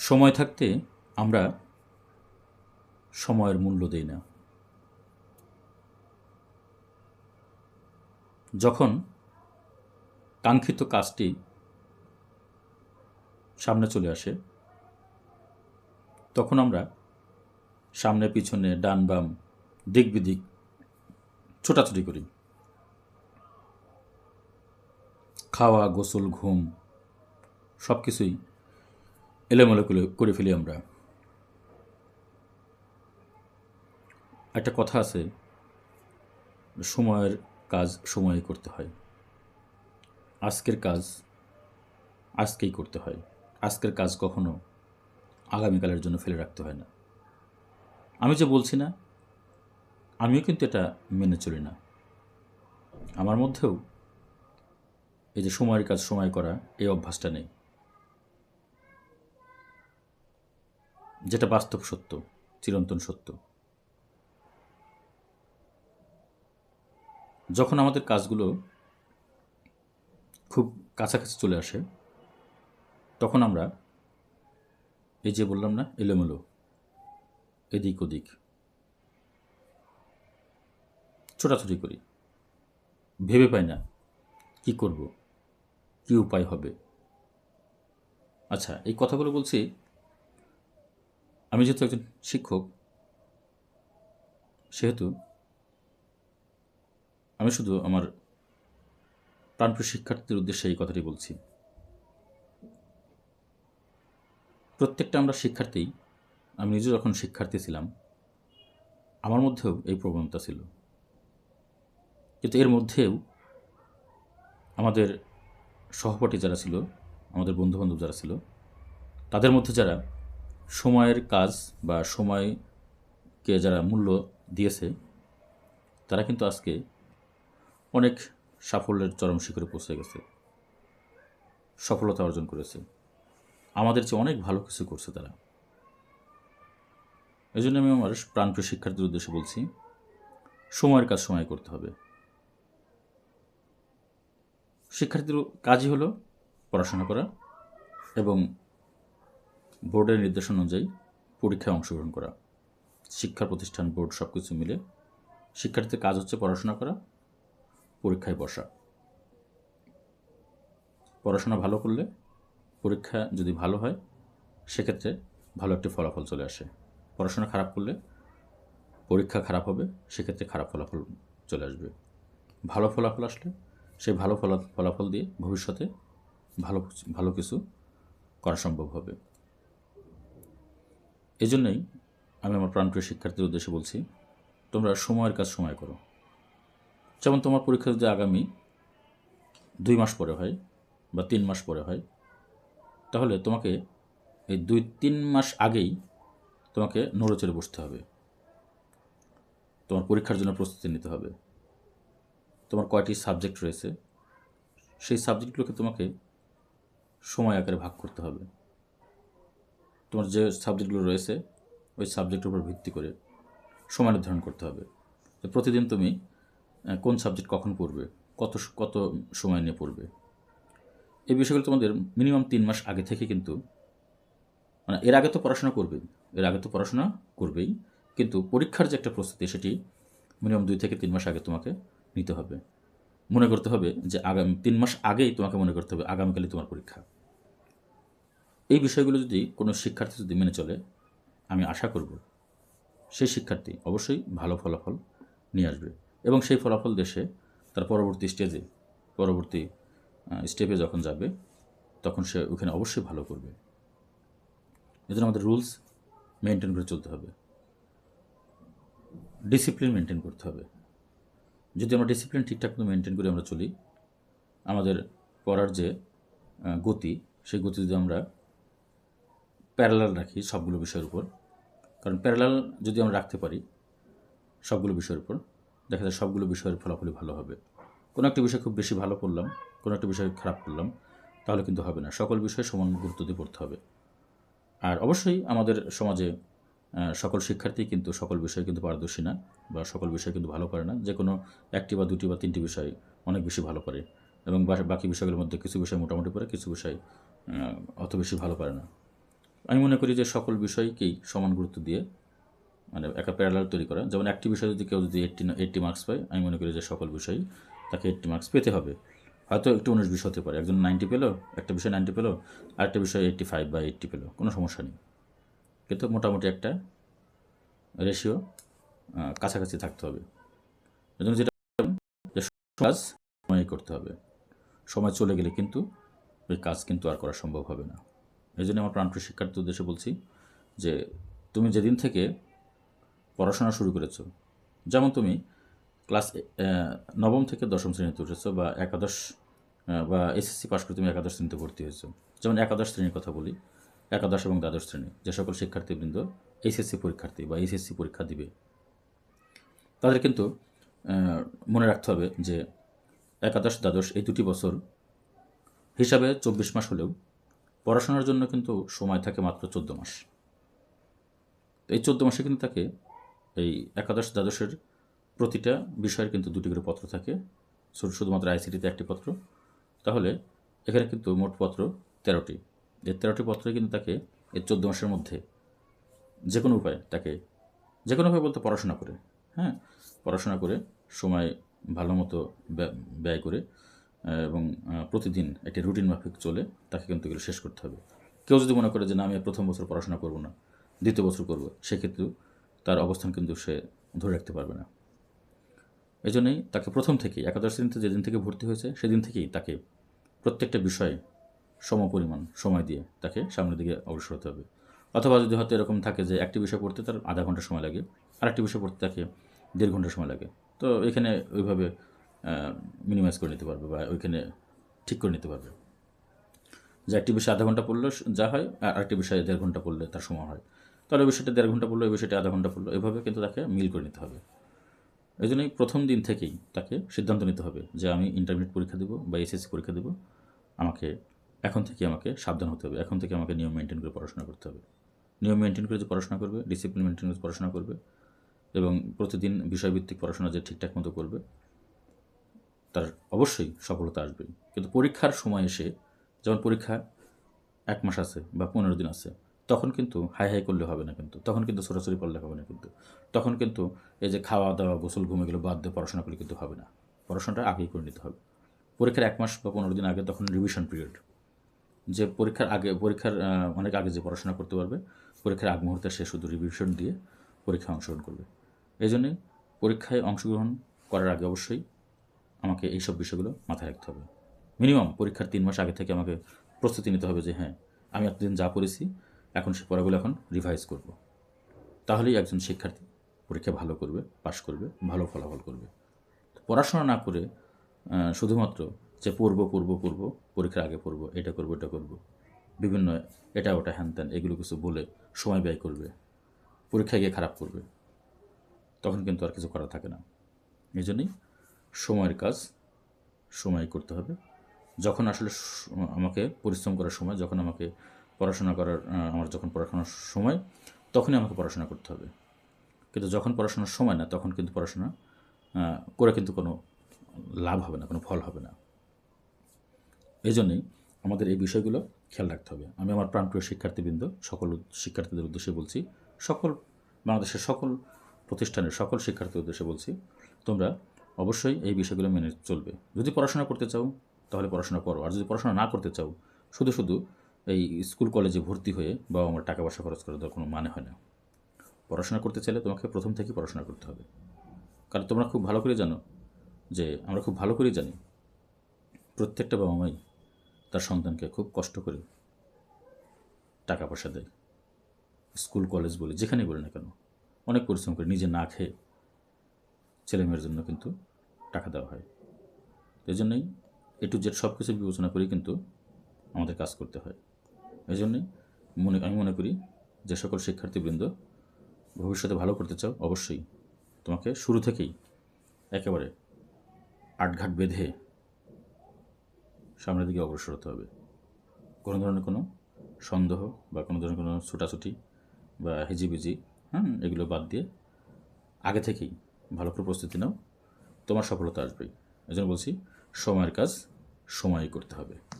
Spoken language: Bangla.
সময় থাকতে আমরা সময়ের মূল্য দেই না। যখন কাঙ্ক্ষিত কাজটি সামনে চলে আসে, তখন আমরা সামনে পিছনে ডান বাম দিক বিদিক ছোটাছুটি করি। খাওয়া, গোসল, ঘুম সব কিছুই এলোমেলো করে ফেলি আমরা। একটা কথা আছে, সময়ের কাজ সময়ে করতে হয়। আজকের কাজ আজকেই করতে হয়। আজকের কাজ কখনো আগামীকালের জন্য ফেলে রাখতে হয় না। আমি যে বলছি না, আমিও কিন্তু এটা মেনে চলি না। আমার মধ্যেও এই যে সময়ের কাজ, সময় করা, এই অভ্যাসটা নেই। যেটা বাস্তব সত্য, চিরন্তন সত্য। যখন আমাদের কাজগুলো খুব কাছাকাছি চলে আসে, তখন আমরা এই যে বললাম না, এলোমেলো, এদিক ওদিক, ছোটাছুটি করি। ভেবে পাই না কি করব, কি উপায় হবে। আচ্ছা এই কথাগুলো বলছি আমি যেহেতু একজন শিক্ষক, সেহেতু আমি শুধু আমার প্রাণপ্রিয় শিক্ষার্থীদের উদ্দেশ্যে এই কথাটি বলছি। প্রত্যেকটা আমরা শিক্ষার্থী আমি নিজে যখন শিক্ষার্থী ছিলাম, আমার মধ্যেও এই প্রবণতা ছিল। কিন্তু এর মধ্যেও আমাদের সহপাঠী যারা ছিল, আমাদের বন্ধুবান্ধব যারা ছিল, তাদের মধ্যে যারা সময়ের কাজ বা সময়কে যারা মূল্য দিয়েছে, তারা কিন্তু আজকে অনেক সাফল্যের চরম শিখরে পৌঁছে গেছে। সফলতা অর্জন করেছে। আমাদের চেয়ে অনেক ভালো কিছু করছে তারা। এই জন্য আমি আমার প্রাণপ্রিয় শিক্ষার্থীর উদ্দেশ্যে বলছি, সময়ের কাজ সময় করতে হবে। শিক্ষার্থীর কাজই হলো পড়াশোনা করা এবং বোর্ডের নির্দেশনা অনুযায়ী পরীক্ষায় অংশগ্রহণ করা, শিক্ষা প্রতিষ্ঠান বোর্ড সব কিছু মিলে শিক্ষার্থীর কাজ হচ্ছে পড়াশোনা করা, পরীক্ষায় বসা। পড়াশোনা ভালো করলে পরীক্ষা যদি ভালো হয়, সেক্ষেত্রে ভালো একটি ফলাফল চলে আসে। পড়াশোনা খারাপ করলে পরীক্ষা খারাপ হবে, সেক্ষেত্রে খারাপ ফলাফল চলে আসবে। ভালো ফলাফল আসলে সেই ভালো ফলাফল দিয়ে ভবিষ্যতে ভালো ভালো কিছু করা সম্ভব হবে। এই জন্যই আমি আমার প্রাণপ্রিয় শিক্ষার্থীর উদ্দেশ্যে বলছি, তোমরা সময়ের কাজ সময় করো। যেমন তোমার পরীক্ষা যদি আগামী দুই মাস পরে হয় বা তিন মাস পরে হয়, তাহলে তোমাকে এই দুই তিন মাস আগেই তোমাকে নড়েচড়ে বসতে হবে। তোমার পরীক্ষার জন্য প্রস্তুতি নিতে হবে। তোমার কয়টি সাবজেক্ট রয়েছে, সেই সাবজেক্টগুলোকে তোমাকে সময় আকারে ভাগ করতে হবে। তোমার যে সাবজেক্টগুলো রয়েছে, ওই সাবজেক্টের উপর ভিত্তি করে সময় নির্ধারণ করতে হবে। প্রতিদিন তুমি কোন সাবজেক্ট কখন পড়বে, কত কত সময় নিয়ে পড়বে। এই বিষয়গুলো তোমাদের মিনিমাম তিন মাস আগে থেকে কিন্তু মানে এর আগে তো পড়াশোনা করবেই, এর আগে তো পড়াশোনা করবেই, কিন্তু পরীক্ষার যে একটা প্রস্তুতি, সেটি মিনিমাম দুই থেকে তিন মাস আগে তোমাকে নিতে হবে। মনে করতে হবে যে আগামী, তিন মাস আগেই তোমাকে মনে করতে হবে, আগামীকালই তোমার পরীক্ষা। এই বিষয়গুলো যদি কোনো শিক্ষার্থী যদি মেনে চলে, আমি আশা করব সেই শিক্ষার্থী অবশ্যই ভালো ফলাফল নিয়ে আসবে এবং সেই ফলাফল দেশে তার পরবর্তী স্টেজে পরবর্তী স্টেপে যখন যাবে, তখন সে ওখানে অবশ্যই ভালো করবে। এজন্য আমাদের রুলস মেনটেন করে চলতে হবে। ডিসিপ্লিন মেনটেন করতে হবে। যদি আমরা ডিসিপ্লিন ঠিকঠাক মতো মেনটেন করে আমরা চলি, আমাদের পড়ার যে গতি, সেই গতি যদি আমরা প্যারালাল রাখি সবগুলো বিষয়ের উপর। কারণ প্যারালাল যদি আমরা রাখতে পারি সবগুলো বিষয়ের উপর, দেখা যায় সবগুলো বিষয়ের ফলাফলই ভালো হবে। কোনো একটা বিষয় খুব বেশি ভালো করলাম, কোনো একটা বিষয় খারাপ করলাম, তাহলে কিন্তু হবে না। সকল বিষয়ে সমান গুরুত্ব দিয়ে পড়তে হবে। আর অবশ্যই আমাদের সমাজে সকল শিক্ষার্থী কিন্তু সকল বিষয়ে কিন্তু পারদর্শী না, বা সকল বিষয় কিন্তু ভালো করে না। যে কোনো একটি বা দুটি বা তিনটি বিষয় অনেক বেশি ভালো করে, এবং বাকি বিষয়গুলোর মধ্যে কিছু বিষয় মোটামুটি পড়ে, কিছু বিষয় অত বেশি ভালো পারে না। আমি মনে করি যে সকল বিষয়কেই সমান গুরুত্ব দিয়ে মানে একটা প্যারালাল তৈরি করা। যেমন একটি বিষয় যদি কেউ যদি এইটটি এইটটি মার্কস পায়, আমি মনে করি যে সকল বিষয়ই তাকে এইটটি মার্কস পেতে হবে। হয়তো একটু উনিশ বিষয় হতে পারে। একজন নাইনটি পেল, একটা বিষয় নাইনটি পেল, আরেকটা বিষয় এইটটি ফাইভ বা এইটটি পেল, কোনো সমস্যা নেই। কিন্তু মোটামুটি একটা রেশিও কাছাকাছি থাকতে হবে। এজন্য যেটা যে কাজ সময় করতে হবে। সময় চলে গেলে কিন্তু ওই কাজ কিন্তু আর করা সম্ভব হবে না। এই জন্য আমার প্রাণপ্রিয় শিক্ষার্থীর উদ্দেশ্যে বলছি যে তুমি যেদিন থেকে পড়াশোনা শুরু করেছ, যেমন তুমি ক্লাস নবম থেকে দশম শ্রেণীতে উঠেছো বা একাদশ বা এসএসসি পাশ করে তুমি একাদশ শ্রেণীতে ভর্তি হয়েছো। যেমন একাদশ শ্রেণির কথা বলি, একাদশ এবং দ্বাদশ শ্রেণি, যে সকল শিক্ষার্থীবৃন্দ এইচএসসি পরীক্ষার্থী বা এইচএসসি পরীক্ষা দিবে। তাদের কিন্তু মনে রাখতে হবে যে একাদশ, দ্বাদশ এই দুটি বছর হিসাবে চব্বিশ মাস হলেও পড়াশোনার জন্য কিন্তু সময় থাকে মাত্র চোদ্দ মাস। এই চোদ্দ মাসে কিন্তু তাকে এই একাদশ দ্বাদশের প্রতিটা বিষয়ের কিন্তু দুটি করে পত্র থাকে। শুধু- শুধুমাত্র আইসিটিতে একটি পত্র। তাহলে এখানে কিন্তু মোট পত্র তেরোটি। এই তেরোটি পত্রে কিন্তু তাকে এই চোদ্দ মাসের মধ্যে যে কোনো উপায়ে তাকে যে কোনো উপায় বলতে পড়াশোনা করে হ্যাঁ? পড়াশোনা করে সময় ভালো মতো ব্যয়- করে এবং প্রতিদিন একটি রুটিন মাফিক চলে, তাকে কিন্তু এগুলো শেষ করতে হবে। কেউ যদি মনে করে যে, না, আমি প্রথম বছর পড়াশোনা করব না, দ্বিতীয় বছর করব, সেক্ষেত্রেও তার অবস্থান কিন্তু সে ধরে রাখতে পারবে না। এই জন্যই তাকে প্রথম থেকেই, একাদশ শ্রেণীতে যেদিন থেকে ভর্তি হয়েছে, সেদিন থেকেই তাকে প্রত্যেকটা বিষয়ে সমপরিমাণ সময় দিয়ে তাকে সামনের দিকে অগ্রসর হতে হবে। অথবা যদি হয়তো এরকম থাকে যে, একটি বিষয় পড়তে তার আধা ঘণ্টা সময় লাগে, আরেকটি বিষয় পড়তে তাকে দেড় ঘণ্টা সময় লাগে। তো এখানে ওইভাবে মিনিমাইজ করে নিতে পারবে বা ওইখানে ঠিক করে নিতে পারবে। যে একটি বিষয় আধা ঘণ্টা পড়লে যা হয়, আর আরেকটি বিষয়ে দেড় ঘণ্টা পড়লে তার সময় হয়। তাহলে বিষয়টা দেড় ঘণ্টা পড়ল ওই বিষয়টা আধা ঘণ্টা পড়ল এভাবে কিন্তু তাকে মিল করে নিতে হবে। এই জন্যই প্রথম দিন থেকেই তাকে সিদ্ধান্ত নিতে হবে যে আমি ইন্টারমিডিয়েট পরীক্ষা দেবো বা এসএসসি পরীক্ষা দেবো। আমাকে এখন থেকে আমাকে সাবধান হতে হবে। এখন থেকে আমাকে নিয়ম মেনটেন করে পড়াশোনা করতে হবে। নিয়ম মেনটেন করে যে পড়াশোনা করবে ডিসিপ্লিন মেনটেন করে পড়াশোনা করবে এবং প্রতিদিন বিষয়ভিত্তিক পড়াশোনা যে ঠিকঠাক মতো করবে তার অবশ্যই সফলতা আসবে। কিন্তু পরীক্ষার সময় এসে যেমন পরীক্ষা এক মাস আছে বা পনেরো দিন আছে, তখন কিন্তু হাই হাই করলে হবে না কিন্তু। তখন কিন্তু ছোটাছুটি করলে হবে না কিন্তু। তখন কিন্তু এই যে খাওয়া দাওয়া গোসল, ঘুম গেলে বাদ দিয়ে পড়াশোনা করলে কিন্তু হবে না। পড়াশোনাটা আগেই করে নিতে হবে। পরীক্ষার এক মাস বা পনেরো দিন আগে তখন রিভিশন পিরিয়ড যে পরীক্ষার আগে, পরীক্ষার অনেক আগে যে পড়াশোনা করতে পারবে, পরীক্ষার আগ মুহূর্তে সে শুধু রিভিশন দিয়ে পরীক্ষায় অংশগ্রহণ করবে। এই জন্যে পরীক্ষায় অংশগ্রহণ করার আগে অবশ্যই আমাকে এইসব বিষয়গুলো মাথায় রাখতে হবে। মিনিমাম পরীক্ষার তিন মাস আগে থেকে আমাকে প্রস্তুতি নিতে হবে যে হ্যাঁ আমি এতদিন যা পড়েছি, এখন সে পড়াগুলো এখন রিভাইজ করব। তাহলেই একজন শিক্ষার্থী পরীক্ষা ভালো করবে পাশ করবে, ভালো ফলাফল করবে। পড়াশোনা না করে শুধুমাত্র যে পড়ব পড়ব পড়ব, পরীক্ষার আগে পড়ব, এটা করব এটা করব, বিভিন্ন এটা, ওটা, হ্যান ত্যান, এগুলো কিছু বলে সময় ব্যয় করবে, পরীক্ষায় গিয়ে খারাপ করবে, তখন কিন্তু আর কিছু করা থাকে না। এই জন্যই সময়ের কাজ, সময় করতে হবে। যখন আসলে আমাকে পরিশ্রম করার সময়, যখন আমাকে পড়াশোনা করার আমার যখন পড়াশোনার সময়, তখনই আমাকে পড়াশোনা করতে হবে। কিন্তু যখন পড়াশোনার সময় না, তখন কিন্তু পড়াশোনা করে কিন্তু কোনো লাভ হবে না, কোনো ফল হবে না। এই জন্যই আমাদের এই বিষয়গুলো খেয়াল রাখতে হবে। আমি আমার প্রাণপ্রিয় শিক্ষার্থীবৃন্দ, সকল শিক্ষার্থীদের উদ্দেশ্যে বলছি, সকল বাংলাদেশের সকল প্রতিষ্ঠানের সকল শিক্ষার্থীর উদ্দেশ্যে বলছি, তোমরা অবশ্যই এই বিষয়গুলো মেনে চলবে। যদি পড়াশোনা করতে চাও, তাহলে পড়াশোনা করো। আর যদি পড়াশোনা না করতে চাও, শুধু শুধু এই স্কুল কলেজে ভর্তি হয়ে বা আমার টাকা পয়সা খরচ করার কোনো মানে হয় না। পড়াশোনা করতে চাইলে তোমাকে প্রথম থেকেই পড়াশোনা করতে হবে। কারণ তোমরা খুব ভালো করে জানো যে, আমরা খুব ভালো করেই জানি প্রত্যেকটা বাবা মাই তার সন্তানকে খুব কষ্ট করে টাকা পয়সা দেয়। স্কুল, কলেজ বলে, যেখানেই বলে না কেন, অনেক পরিশ্রম করে নিজে না খেয়ে ছেলেমেয়ের জন্য কিন্তু টাকা দেওয়া হয়। এই জন্যই এ টু জেড সব কিছু বিবেচনা করেই কিন্তু আমাদের কাজ করতে হয়। এই জন্যই মনে, আমি মনে করি যে সকল শিক্ষার্থীবৃন্দ ভবিষ্যতে ভালো করতে চাও, অবশ্যই তোমাকে শুরু থেকেই একেবারে আটঘাট বেঁধে সামনের দিকে অগ্রসর হতে হবে। কোনো ধরনের কোনো সন্দেহ বা কোনো ধরনের কোনো ছুটাছুটি বা হিজিবিজি হ্যাঁ এগুলো বাদ দিয়ে আগে থেকেই ভালো করে প্রস্তুতি নাও। তোমার সফলতা আসবেই। এই জন্য বলছি, সময়ের কাজ, সময়ই করতে হবে।